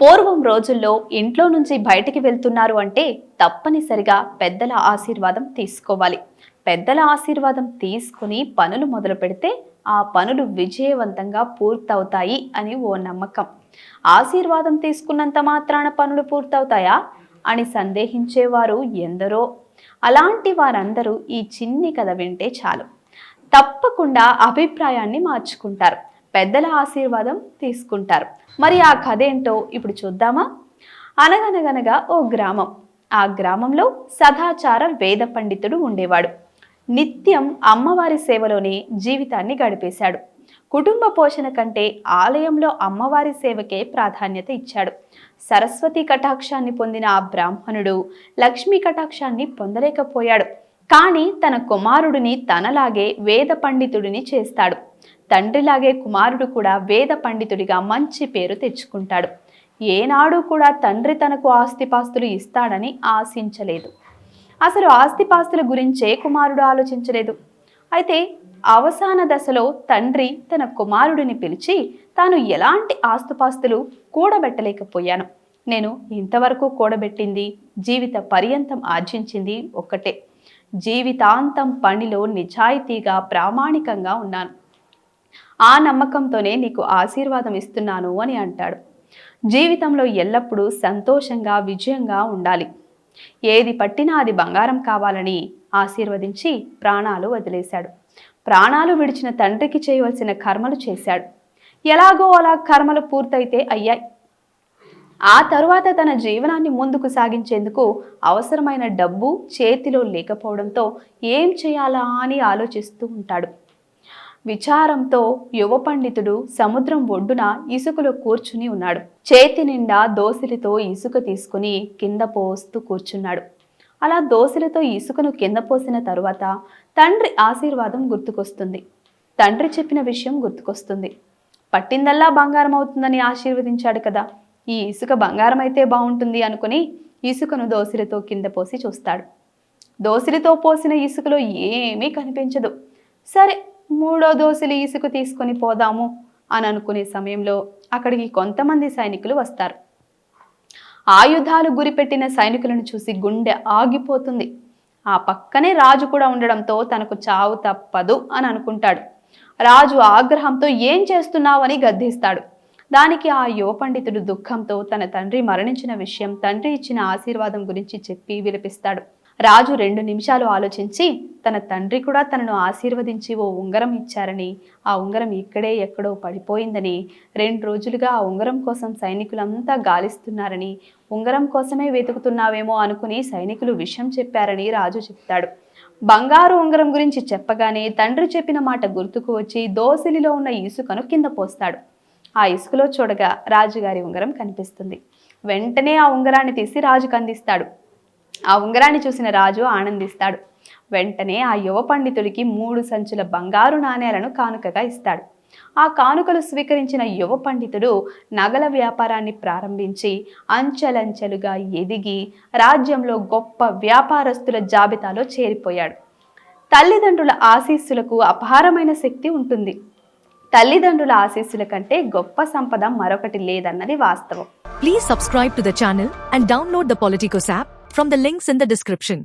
పూర్వం రోజుల్లో ఇంట్లో నుంచి బయటికి వెళ్తున్నారు అంటే తప్పనిసరిగా పెద్దల ఆశీర్వాదం తీసుకోవాలి. పెద్దల ఆశీర్వాదం తీసుకుని పనులు మొదలు పెడితే ఆ పనులు విజయవంతంగా పూర్తవుతాయి అని ఓ నమ్మకం. ఆశీర్వాదం తీసుకున్నంత మాత్రాన పనులు పూర్తవుతాయా? అని సందేహించేవారు ఎందరో. అలాంటి వారందరూ ఈ చిన్ని కథ వింటే చాలు. తప్పకుండా అభిప్రాయాన్ని మార్చుకుంటారు. పెద్దల ఆశీర్వాదం తీసుకుంటారు. మరి ఆ కథ ఏంటో ఇప్పుడు చూద్దామా? అనగనగనగా ఓ గ్రామం. ఆ గ్రామంలో సదాచార వేద పండితుడు ఉండేవాడు. నిత్యం అమ్మవారి సేవలోనే జీవితాన్ని గడిపేశాడు. కుటుంబ పోషణ కంటే ఆలయంలో అమ్మవారి సేవకే ప్రాధాన్యత ఇచ్చాడు. సరస్వతి కటాక్షాన్ని పొందిన ఆ బ్రాహ్మణుడు లక్ష్మీ కటాక్షాన్ని పొందలేకపోయాడు. కానీ తన కుమారుడిని తనలాగే వేద పండితుడిని చేస్తాడు. తండ్రిలాగే కుమారుడు కూడా వేద పండితుడిగా మంచి పేరు తెచ్చుకుంటాడు. ఏనాడు కూడా తండ్రి తనకు ఆస్తిపాస్తులు ఇస్తాడని ఆశించలేదు. అసలు ఆస్తిపాస్తుల గురించే కుమారుడు ఆలోచించలేదు. అయితే అవసాన దశలో తండ్రి తన కుమారుడిని పిలిచి తాను ఎలాంటి ఆస్తుపాస్తులు కూడబెట్టలేకపోయాను. నేను ఇంతవరకు కూడబెట్టింది జీవిత పర్యంతం ఆర్జించింది ఒక్కటే. జీవితాంతం పనిలో నిజాయితీగా ప్రామాణికంగా ఉన్నాను. ఆ నమ్మకంతోనే నీకు ఆశీర్వాదం ఇస్తున్నాను అని అంటాడు. జీవితంలో ఎల్లప్పుడూ సంతోషంగా విజయంగా ఉండాలి. ఏది పట్టినా అది బంగారం కావాలని ఆశీర్వదించి ప్రాణాలు వదిలేశాడు. ప్రాణాలు విడిచిన తండ్రికి చేయవలసిన కర్మలు చేశాడు. ఎలాగో అలా కర్మలు పూర్తయితే అయ్యాయి. ఆ తరువాత తన జీవనాన్ని ముందుకు సాగించేందుకు అవసరమైన డబ్బు చేతిలో లేకపోవడంతో ఏం చేయాలా అని ఆలోచిస్తూ ఉంటాడు. విచారంతో యువ పండితుడు సముద్రం ఒడ్డున ఇసుకలో కూర్చుని ఉన్నాడు. చేతి నిండా దోసిలితో ఇసుక తీసుకుని కింద పోస్తూ కూర్చున్నాడు. అలా దోసిలతో ఇసుకను కింద పోసిన తరువాత తండ్రి ఆశీర్వాదం గుర్తుకొస్తుంది. తండ్రి చెప్పిన విషయం గుర్తుకొస్తుంది. పట్టిందల్లా బంగారం అవుతుందని ఆశీర్వదించాడు కదా. ఈ ఇసుక బంగారం అయితే బాగుంటుంది అనుకుని ఇసుకను దోసిలితో కింద పోసి చూస్తాడు. దోసిలితో పోసిన ఇసుకలో ఏమీ కనిపించదు. సరే మూడో దోసులు ఇసుక తీసుకొని పోదాము అని అనుకునే సమయంలో అక్కడికి కొంతమంది సైనికులు వస్తారు. ఆయుధాలు గురిపెట్టిన సైనికులను చూసి గుండె ఆగిపోతుంది. ఆ పక్కనే రాజు కూడా ఉండడంతో తనకు చావు తప్పదు అని అనుకుంటాడు. రాజు ఆగ్రహంతో ఏం చేస్తున్నావని గద్దిస్తాడు. దానికి ఆ యువ పండితుడు దుఃఖంతో తన తండ్రి మరణించిన విషయం తండ్రి ఇచ్చిన ఆశీర్వాదం గురించి చెప్పి విలపిస్తాడు రాజు రెండు నిమిషాలు ఆలోచించి తన తండ్రి కూడా తనను ఆశీర్వదించి ఓ ఉంగరం ఇచ్చారని ఆ ఉంగరం ఇక్కడే ఎక్కడో పడిపోయిందని రెండు రోజులుగా ఆ ఉంగరం కోసం సైనికులంతా గాలిస్తున్నారని ఉంగరం కోసమే వెతుకుతున్నావేమో అనుకుని సైనికులు విషయం చెప్పారని రాజు చెప్తాడు. బంగారు ఉంగరం గురించి చెప్పగానే తండ్రి చెప్పిన మాట గుర్తుకు వచ్చి దోసిలిలో ఉన్న ఇసుకను కింద పోస్తాడు. ఆ ఇసుకలో చూడగా రాజుగారి ఉంగరం కనిపిస్తుంది. వెంటనే ఆ ఉంగరాన్ని తీసి రాజుకు అందిస్తాడు. ఆ ఉంగరాన్ని చూసిన రాజు ఆనందిస్తాడు. వెంటనే ఆ యువ పండితుడికి మూడు సంచుల బంగారు నాణేలను కానుకగా ఇస్తాడు. ఆ కానుకలు స్వీకరించిన యువ పండితుడు నగల వ్యాపారాన్ని ప్రారంభించి అంచెలంచెలుగా ఎదిగి రాజ్యంలో గొప్ప వ్యాపారస్తుల జాబితాలో చేరిపోయాడు. తల్లిదండ్రుల ఆశీస్సులకు అపారమైన శక్తి ఉంటుంది. తల్లిదండ్రుల ఆశీస్సుల కంటే గొప్ప సంపద మరొకటి లేదన్నది వాస్తవం. Please subscribe to the channel and download the Politicos app from the links in the description